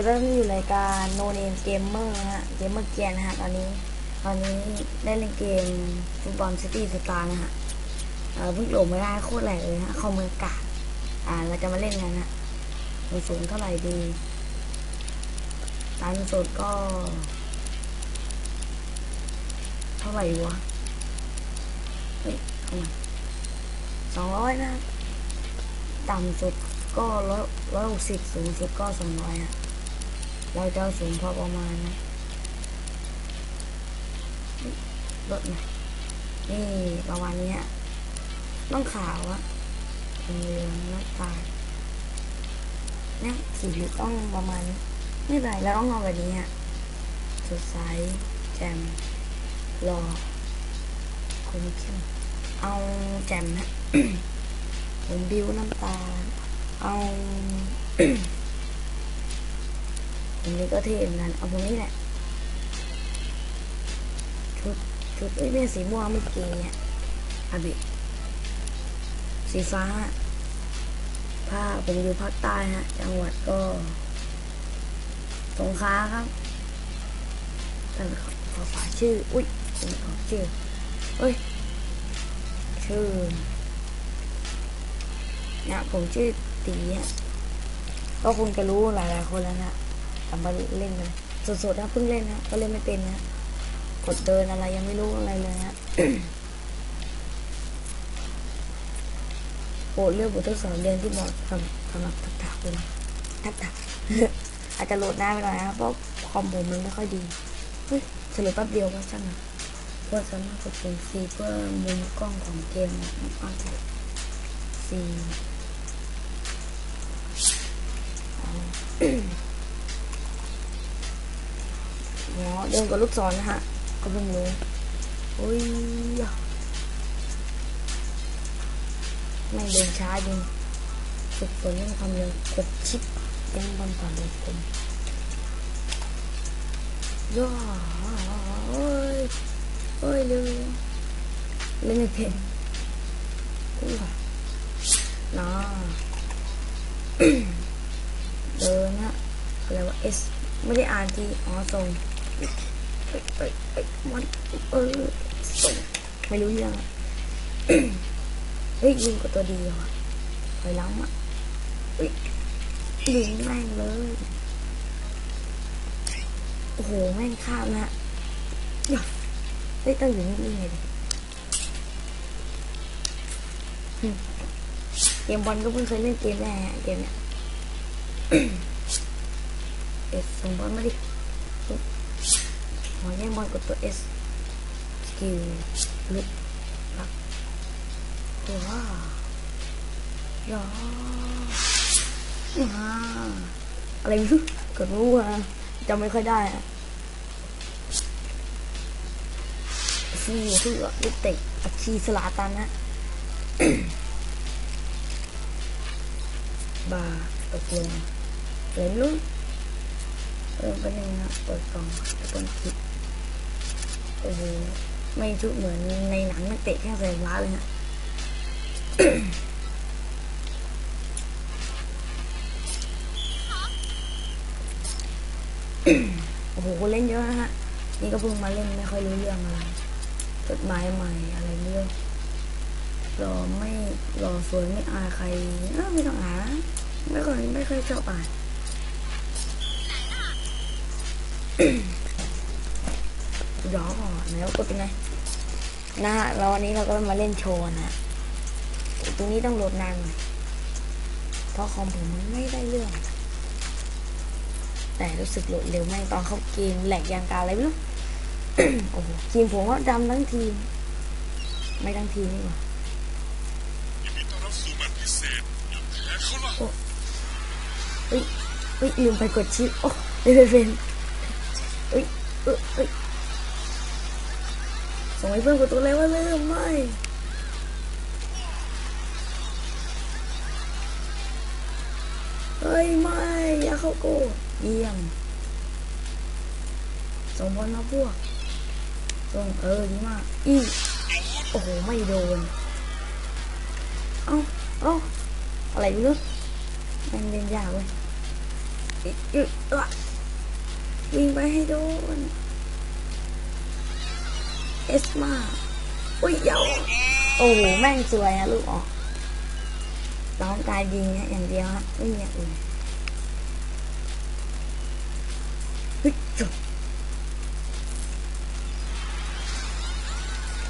สุดแล้ที่อยู่รายการ No Name Gamer นะฮะ Gamer เกียร์นะฮะ ตอนนี้ ตอนนี้ได้เล่นเกมฟุตบอลซิตี้สตาร์นะฮะ เออเพิ่งโหลดไม่ได้โคตรแหลกเลยฮะเข้อมืองกาดอ่า เราจะมาเล่นกันนะสูงสูงเท่าไหร่ดีตันสดก็ เท่าไหร่วะ เฮ้ยเข้ามาสองร้อยนะ ต่ำสุดก็ร้อยร้อยหกสิบสูงสุดก็สองร้อยอะ เราจะสูงพอประมาณนะลดหน่อยนี่ประมาณนี้ต้องขาวอะเหลืองน้ำตาลเนี่ยสีต้องประมาณนี้ไม่ไรเราต้องเอาแบบนี้ฮะสดใสแจ่มรอคมเข้มเอาแจ่มนะผมบิวน้ำตาลเอา ผมนี้ก็เท่เหมือนกันเอาตรงนี้แหละ ชุดชุดเอ้ยเนี่ยสีม่วงเมื่อกี้เนี่ยอาบิสีฟ้าภาคผมอยู่ภาคใต้ฮะ จังหวัดก็สงขลาครับแต่ขอขอฝาชื่อ อุ้ยผมขอชื่อเอ้ย ชื่อเนี่ยผมชื่อตีฮะก็คงจะรู้หลายๆคนแล้วนะ แต่มาเล่นเลยสดๆนะเพิ่งเล่นนะก็เล่นไม่เป็นนะกดเดินอะไรยังไม่รู้อะไรเลยฮะโปรดเลือกบททดสอบเรียนที่เหมาะสำสำหรับทักษะคุณทักษะอาจจะโหลดนานไปหน่อยนะเพราะคอมผมมันไม่ค่อยดีเฮ้ยเฉลยแป๊บเดียวก็ช่างนะก็สามารถกดปุ่ม C เพื่อมุมกล้องของเกมมากๆสี่อ เดินกับลูกศรนะฮะก็เพิ่งรู้โอ้ยไม่เดินช้าจริงฝึกฝนเรื่องความเร็วกดชิปเป็นบอลผ่านวงกลมย่าโอ้ยโอ้ยเร็วเล่นไม่เป็นอุ้ยนะเดินนะอะไรวะ S ไม่ได้อ่านทีอ๋อส่ง มันเออส่งไม่รู้เรื่องเฮ้ยยิงกับตัวดีว่ะถอยหลังอะเฮ้ยยิงแม่งเลย โอ้โห แม่งข้ามนะเฮ้ยต้องอยู่นี่ไงดิเกมบอลก็เพิ่งเคยเล่นเกมแรกอะเกมเนี้ยเอสส่งบอลมาดิ หมอแย่งบอลกดตัวเอสสกิลลุกพักว้าวรอว้าอะไรไม่รู้กดรู้อะจำไม่ค่อยได้อะซีคือลูกเตะอัคคีสลาตันนะบาตกลงเหรียลุ้นเออเป็นยังไงนะเปิดกล่องตะกอนคิด โอ้โหไม่ชุดเหมือนในหนังนักเตะแค่ใส่ว้าเลยฮะโอ้โหเล่นเยอะนะฮะ นี่ก็เพิ่งมาเล่นไม่ค่อยรู้เรื่องอะไรจดหมายใหม่อะไรเรื่องรอไม่รอสวยไม่อายใครไม่ต้องอ่านไม่ค่อยไม่ค่อยชอบอ่าน ย้อก่อนแล้วกดเป็นไงนะฮะแล้ววันนี้เราก็มาเล่นโชว์นะตรงนี้ต้องโหลดนานหน่อยเพราะคอมผมมันไม่ได้เรื่อง แต่รู้สึกโหลดเร็วแม่งตอนเข้าเกมแหลกยางกาอะไรไม่รู้โอ้โหทีมผมก็ดำทั้งทีม ไม่ทั้งทีมนี่หว่ายินดีต้อนรับสู่แมตช์พิเศษอย่าแพ้เขาล่ะเฮ้ยเฮ้ยลืมไปกดชิปโอ้ไม่เป็นเป็นเฮ้ยเอ้ยเฮ้ย ส่งให้เพื่อนกดตัวอะไรวะลืมไม่เฮ้ยไม่อย่าเข้าโกเยี่ยมส่งบอลมาพวกส่งเออดีมากอีโอ้โหไม่โดนเอ้าเอ้าอะไรไม่รู้แม่งเล่นยากเว้ยอิอึเอะวิ่งไปให้โดน เอสมาอุ้ยเยวโอ้โหแม่งสวยอะลูกออกร้องกายยิงเนี่ยอย่างเดียวฮะไม่มีอย่างอื่นฮ้ยจบ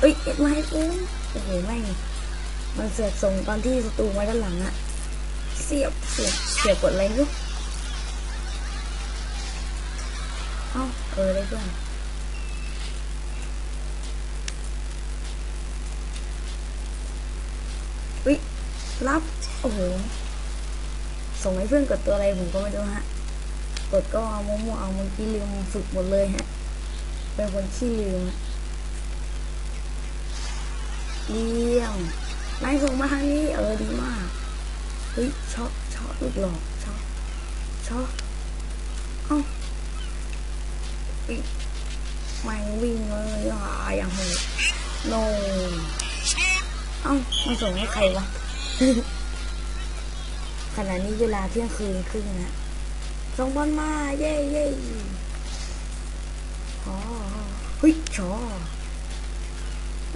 เอ้ยเอ็ดมาให้กูโอ้โหแม่งมันเสือกส่งตอนที่ศัตรูมาด้านหลังอะเสียบเสียบเสียบกดอะไรลูกเอ้าเออได้เพื่อนอุ้ย รับ โอ้โห ส่งให้เพื่อนกดตัวอะไรผมก็ไม่รู้ฮะ กดก็เอามั่วๆเอาเมื่อกี้ลืมฝึกหมดเลยฮะ เป็นคนขี้ลืมฮะเยี่ยมนายส่งมาทางนี้เออดีมาก เฮ้ยชอบชอบลูกหลอกชอบชอบเอ้าอีกแม่งวิ่งเลยอะอย่างโหดโนเอ้ามันส่งให้ใครวะ ขณะนี้เวลาเที่ยงคืนครึ่งนะส่งบอลมา เย้เย้อ๋อเฮ้ยชอ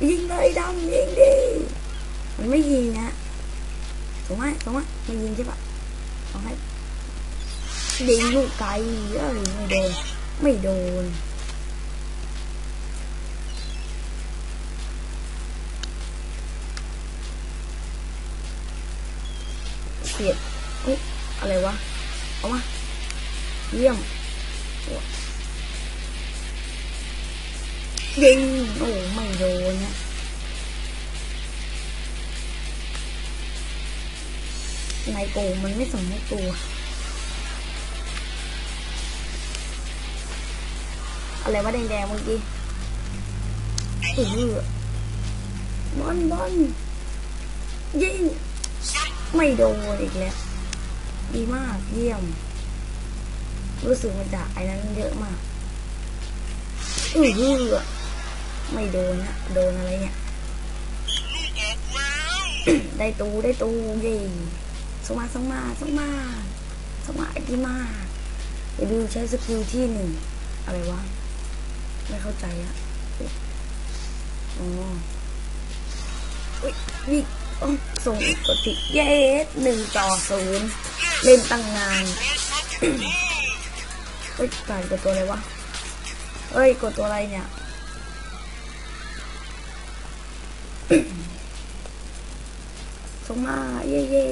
ยิงเลยดำยิงดิ มันไม่ยิงนะส่งให้ส่งให้ไม่ยิงใช่ปะส่งให้ยิงลูกไกลเอ้ยไม่โดน ไม่โดน เสียดเอ้ยอะไรวะ เอามาเยี่ยมยิงโอ้ไม่โดนนะนายโกมันไม่ส่งให้กูอะไรวะแดงๆเมื่อกี้เออบอลบอลยิง ไม่โดนอีกแล้ว ดีมากเยี่ยม รู้สึกมันจากไอ้นั้นเยอะมากอือหือไม่โดนนะโดนอะไรเนี่ย ได้ตูได้ตูเย่สงมาสงมาสงมาสงมาไอ้ที่มาไปดูใช้สกิลที่หนึ่งอะไรวะ ไม่เข้าใจอะอ๋ออุ้ยนี่ ส่งกดติเย้หนึ่งต่อศูนย์เล่นตั้งงานเฮ้ยการกดตัวอะไรวะเฮ้ย กดตัวอะไรเนี่ยส่งมาเย่เย่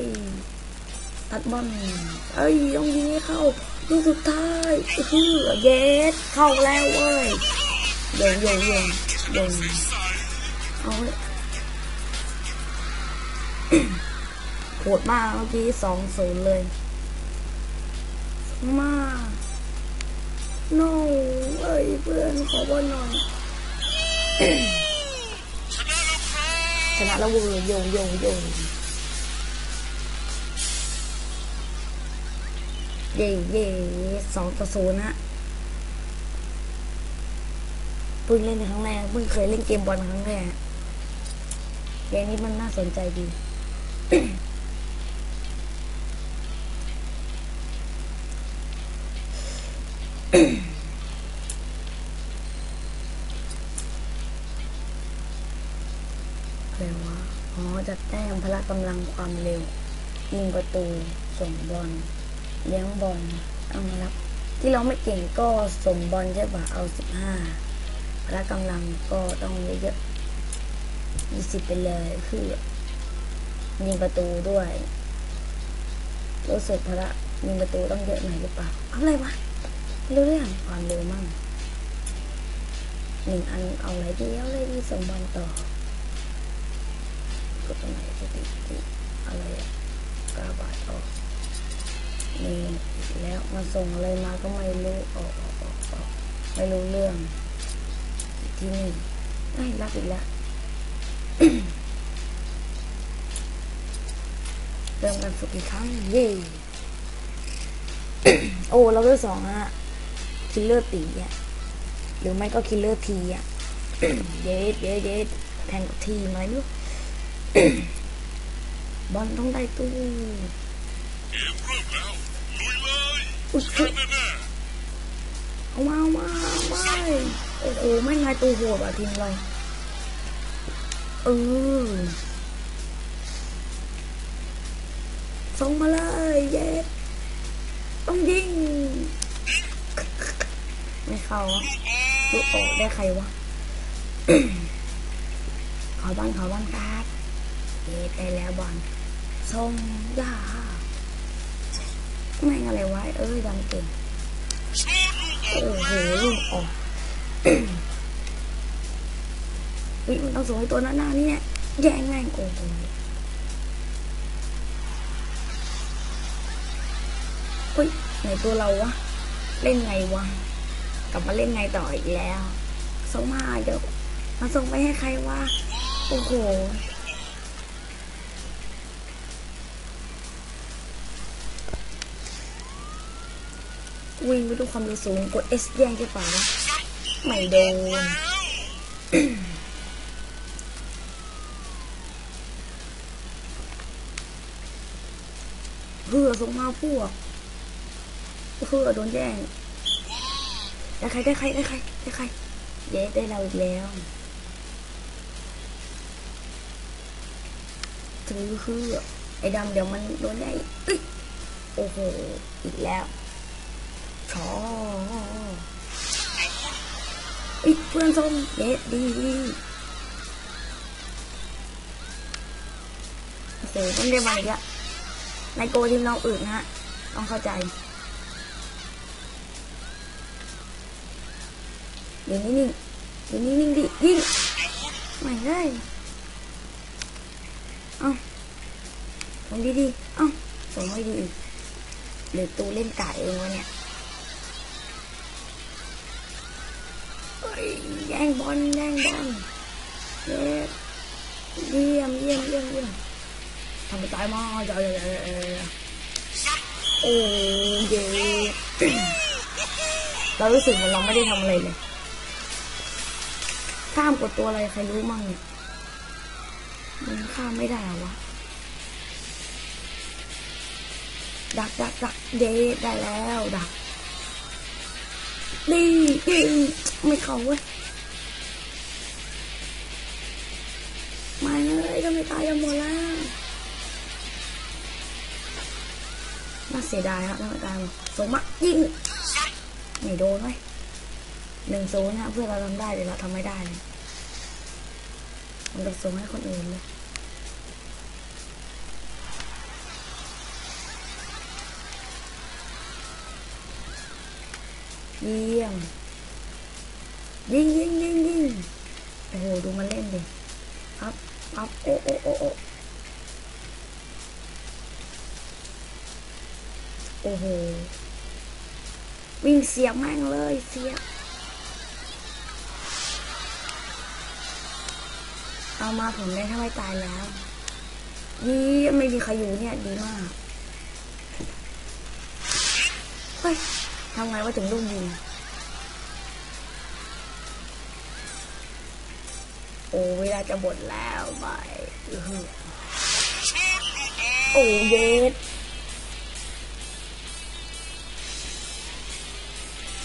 ตัดบอลเอ้ยต้องยิงให้เข้าลูกสุดท้ายคือเยสเข้าแล้วเว้ยโยงโยงโยงโยงเอาเว้ย โหดมากเมื่อกี้สองศูนย์เลยส่งมา no เอ้ยเพื่อนขอบอลหน่อยชนะแล้วครับชนะแล้วเวอร์โยงโยงโยงเย่เย่สองต่อศูนย์ฮะเพิ่งเล่นครั้งแรกเพิ่งเคยเล่นเกมบอลครั้งแรกเกมนี้มันน่าสนใจดี อะไรวะอ๋อจัดแต้มพละกำลังความเร็ว ยิงประตู ส่งบอล เลี้ยงบอล เอามารับ ที่เราไม่เก่งก็ส่งบอลใช่ปะเอาสิบห้าพละกำลังก็ต้องเยอะๆยี่สิบไปเลยคือยิงประตูด้วย รู้สึกพละยิงประตูต้องเยอะหน่อยหรือเปล่า อะไรวะ เรื่องความเร็วมั่งหนึ่งอันเอาอะไรดีเอาอะไรดีส่งบอลต่อก็ตรงไหนสถิติอะไรอะกาบาดออกมีอีกแล้วมาส่งอะไรมาก็ไม่รู้ออกออกออกออกไม่รู้เรื่องที่นี่ไอ้รับอีกแล้วเริ่มกันฝึกอีกครั้งเย่โอ้เราได้สองอะ คิลเลอร์ตีอะหรือไม่ก็คิลเลอร์ทีอะเย็ดเย็ดเย็ดแทนกับทีไรไม่รู้บอลต้องได้ตู้เร็วๆลุยเลยอุ๊ยแน่แน่เอามาเอามาเอามาโอ้โหไม่งไงตัวโหดอะทีมเราเออส่งมาเลยเย็ดต้องยิง เข้าลูกออกได้ใครวะขอบ้านขอบ้านครับเย็ดได้แล้วบอลส่งยาแม่งอะไรวะเอ้ยดังเก่งๆชูลูกออกโอ้โหลูกออกเฮ้ยมันต้องส่งให้ตัวหน้าหน้านี่เนี่ยแย่งแม่งโอ้โหเฮ้ยไหนตัวเราวะ เล่นไงวะ กลับมาเล่นไงต่ออีกแล้วส่งมาเดี๋ยวมาส่งไปให้ใครวะโอ้โหวิ่งไปด้วยความเร็วสูงกด S แย่งใช่ปะวะไม่โดนเพื่อส่งมาพวกเพื่อโดนแย่ง ได้ใครได้ใครได้ใครได้ใครเย้ได้เราอีกแล้วถือคือไอ้ดำเดี๋ยวมันโดนได้เอ้ยโอ้โหอีกแล้วชออีกเพื่อนส้มเด็ดดีโอ้โหมันได้มาอีกแล้วในโกทีมเราอื่นะฮะ ต้องเข้าใจ อยู่นิ่งๆอยู่นิ่งๆดิยิงไม่ได้เอ้าส่งดีๆเอ้าส่งไม่ดีอีกหรือตูเล่นไก่เองวะเนี่ยเอ้ยแย่งบอลแย่งบอลเย้เยี่ยมเยี่ยมเยี่ยมเยี่ยมทำไปตายมาเจ้าเจ้าเจ้าโอ้ยเรารู้สึกเหมือนเราไม่ได้ทำอะไรเลย ข้ามกดตัวอะไรใครรู้มั่งเนี่ยมันข้ามไม่ได้หรอวะดักดักดักเดได้แล้วดักดียิงไม่เข้าเว้ยมาเลยก็ไม่ตายกันหมดแล้วน่าเสียดายครับไม่ตายหมดสมายิงไม่โดนไว้ย หนึ่งศูนย์ฮะเพื่อเราทำได้แต่เราทำไม่ได้เลยมันจะส่งให้คนอื่นเลยเยี่ยมยิงยิงยิงยิงโอ้โหดูมันเล่นดิอัพอัพโอ้โอ้โอ้โอ้โอ้โหวิ่งเสียบแม่งเลยเสียบ เอามาผมได้ถ้าไม่ตายแล้วยี่ไม่มีใครอยู่เนี่ยดีมาก เฮ้ยทำไงว่าถึงลูกยิงโอ้เวลาจะหมดแล้วไปโอ้เย็ด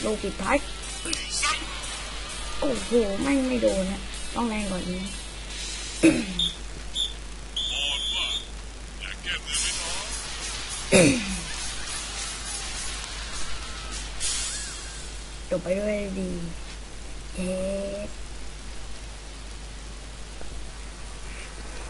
ลูกปิดท้ายโอ้โหไม่ไม่โดนนะต้องแรงกว่านี้ อ่อน